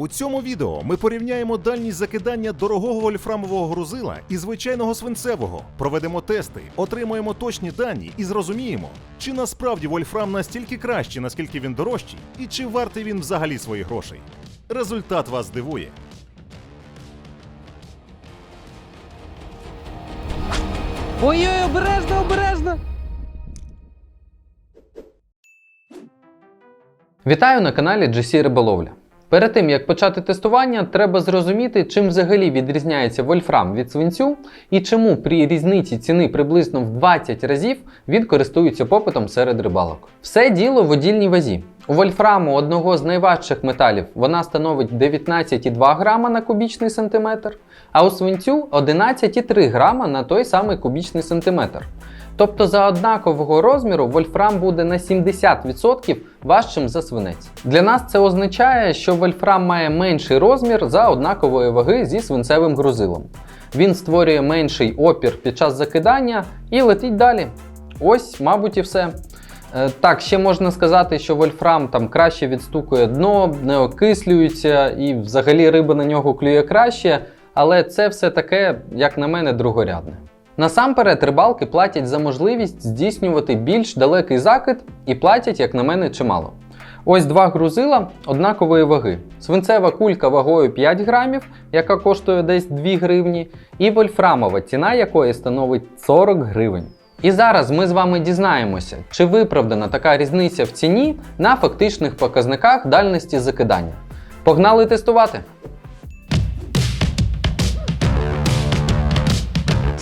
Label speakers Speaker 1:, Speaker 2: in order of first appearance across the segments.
Speaker 1: У цьому відео ми порівняємо дальність закидання дорогого вольфрамового грузила і звичайного свинцевого, проведемо тести, отримаємо точні дані і зрозуміємо, чи насправді вольфрам настільки кращий, наскільки він дорожчий, і чи вартий він взагалі своїх грошей. Результат вас здивує.
Speaker 2: Ой-ой, обережно, обережно! Вітаю на каналі GC Риболовля. Перед тим як почати тестування, треба зрозуміти, чим взагалі відрізняється вольфрам від свинцю і чому при різниці ціни приблизно в 20 разів він користується попитом серед рибалок. Все діло в одільній вазі. У вольфраму одного з найважчих металів вона становить 19,2 грама на кубічний сантиметр, а у свинцю 11,3 грама на той самий кубічний сантиметр. Тобто за однакового розміру вольфрам буде на 70% важчим за свинець. Для нас це означає, що вольфрам має менший розмір за однакової ваги зі свинцевим грузилом. Він створює менший опір під час закидання і летить далі. Ось, мабуть, і все. Е, Так, ще можна сказати, що вольфрам там краще відстукує дно, не окислюється і взагалі риба на нього клює краще, але це все таке, як на мене, другорядне. Насамперед, рибалки платять за можливість здійснювати більш далекий закид і платять, як на мене, чимало. Ось два грузила однакової ваги. Свинцева кулька вагою 5 грамів, яка коштує десь 2 гривні, і вольфрамова, ціна якої становить 40 гривень. І зараз ми з вами дізнаємося, чи виправдана така різниця в ціні на фактичних показниках дальності закидання. Погнали тестувати!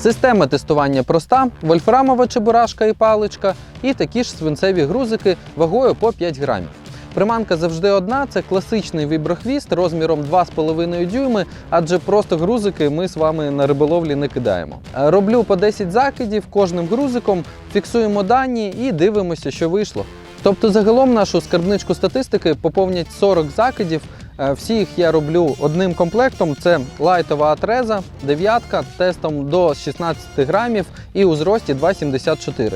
Speaker 2: Система тестування проста: вольфрамова чебурашка і паличка, і такі ж свинцеві грузики вагою по 5 грамів. Приманка завжди одна, це класичний віброхвіст розміром 2,5 дюйми, адже просто грузики ми з вами на риболовлі не кидаємо. Роблю по 10 закидів кожним грузиком, фіксуємо дані і дивимося, що вийшло. Тобто, загалом нашу скарбничку статистики поповнять 40 закидів. Е, Всі їх я роблю одним комплектом. Це лайтова атреза, дев'ятка тестом до 16 грамів і у зрості 2,74.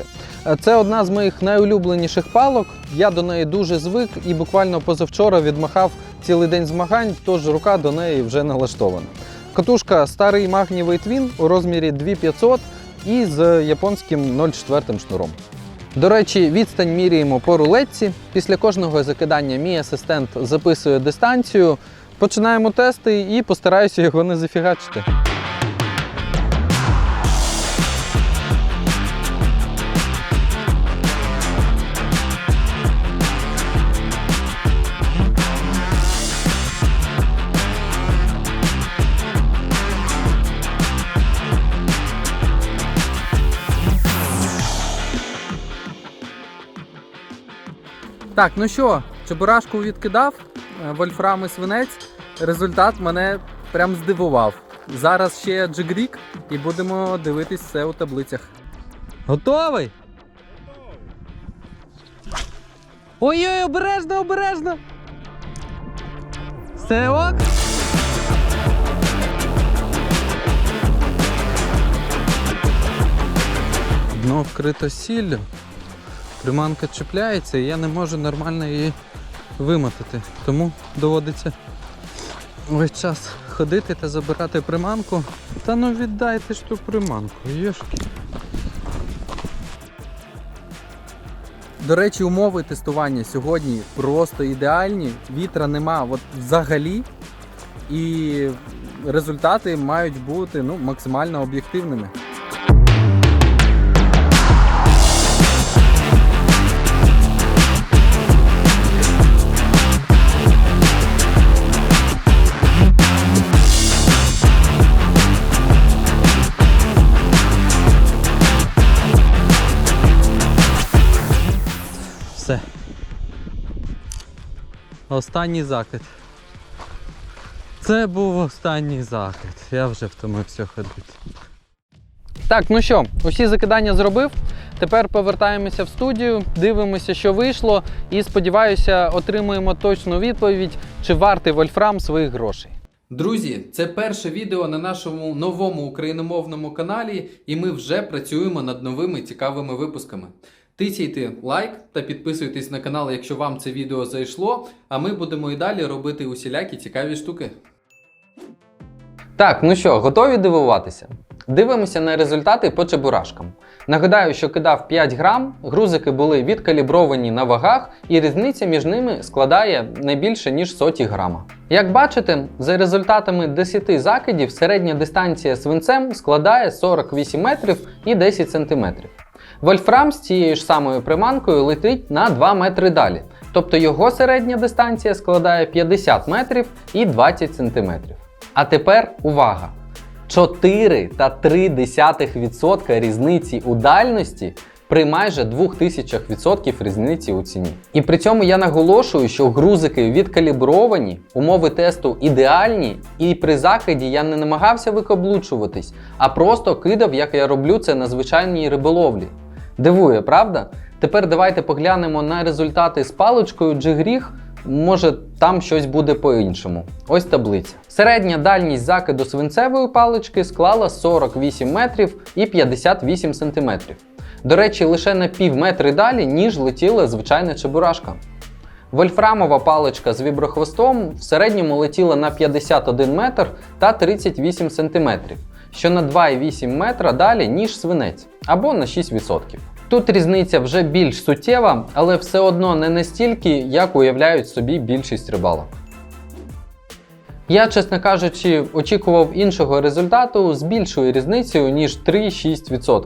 Speaker 2: Е, Це одна з моїх найулюбленіших палок. Я до неї дуже звик і буквально позавчора відмахав цілий день змагань, тож рука до неї вже налаштована. Катушка старий магнієвий твін у розмірі 2500 і з японським 0,4 шнуром. До речі, відстань міряємо по рулетці. Після кожного закидання мій асистент записує дистанцію. Починаємо тести і постараюся його не зафігачити. Так, ну що, чебурашку відкидав, е, вольфрам і свинець. Результат мене прям здивував. Зараз ще джигрік і будемо дивитись все у таблицях. Готовий? Ой-ой, обережно, обережно! Все ок? Дно вкрито сіллю. Приманка чіпляється і я не можу нормально її вимотати. Тому доводиться весь час ходити та забирати приманку. Та ну віддайте ж ту приманку, єшки. До речі, умови тестування сьогодні просто ідеальні. Вітра нема от взагалі. І результати мають бути ну, максимально об'єктивними. Все. Останній закид. Це був останній закид. Я вже втомився ходити. Так, ну що, усі закидання зробив. Тепер повертаємося в студію, дивимося, що вийшло, і сподіваюся, отримуємо точну відповідь, чи вартий вольфрам своїх грошей. Друзі, це перше відео на нашому новому україномовному каналі, і ми вже працюємо над новими цікавими випусками. Тисяйте лайк та підписуйтесь на канал, якщо вам це відео зайшло. А ми будемо і далі робити усілякі цікаві штуки. Так, ну що, готові дивуватися? Дивимося на результати по чебурашкам. Нагадаю, що кидав 5 грам, грузики були відкалібровані на вагах, і різниця між ними складає не більше ніж соті грама. Як бачите, за результатами 10 закидів середня дистанція свинцем складає 48 метрів і 10 сантиметрів. Вольфрам з цією ж самою приманкою летить на 2 метри далі, тобто його середня дистанція складає 50 метрів і 20 сантиметрів. А тепер увага! 4 та 0,3% різниці у дальності при майже 2000% різниці у ціні. І при цьому я наголошую, що грузики відкалібровані, умови тесту ідеальні, і при закиді я не намагався викаблучуватись, а просто кидав, як я роблю це на звичайній риболовлі. Дивує, правда? Тепер давайте поглянемо на результати з паличкою джигріг. Може, там щось буде по-іншому. Ось таблиця. Середня дальність закиду свинцевої палички склала 48 метрів і 58 сантиметрів. До речі, лише на пів метри далі, ніж летіла звичайна чебурашка. Вольфрамова паличка з віброхвостом в середньому летіла на 51 метр та 38 сантиметрів, що на 2,8 метра далі, ніж свинець, або на 6%. Тут різниця вже більш суттєва, але все одно не настільки, як уявляють собі більшість рибалок. Я, чесно кажучи, очікував іншого результату з більшою різницею, ніж 3-6%.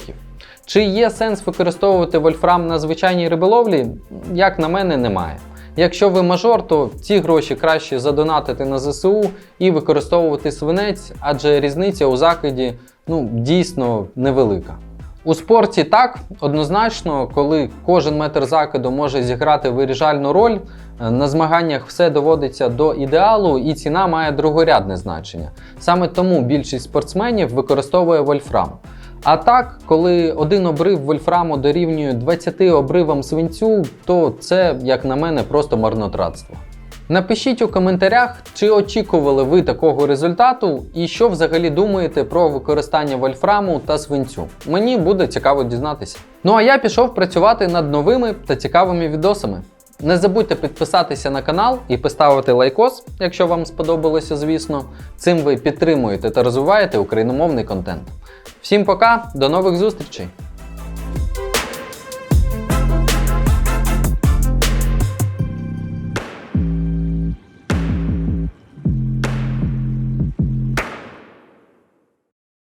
Speaker 2: Чи є сенс використовувати вольфрам на звичайній риболовлі? Як на мене, немає. Якщо ви мажор, то ці гроші краще задонатити на ЗСУ і використовувати свинець, адже різниця у закиді ну, дійсно невелика. У спорті так, однозначно, коли кожен метр закиду може зіграти вирішальну роль, е, на змаганнях все доводиться до ідеалу і ціна має другорядне значення. Саме тому більшість спортсменів використовує вольфрам. А так, коли один обрив вольфраму дорівнює 20 обривам свинцю, то це, як на мене, просто марнотратство. Напишіть у коментарях, чи очікували ви такого результату і що взагалі думаєте про використання вольфраму та свинцю. Мені буде цікаво дізнатися. Ну а я пішов працювати над новими та цікавими відосами. Не забудьте підписатися на канал і поставити лайкос, якщо вам сподобалося, звісно. Цим ви підтримуєте та розвиваєте україномовний контент. Всім пока, до нових зустрічей!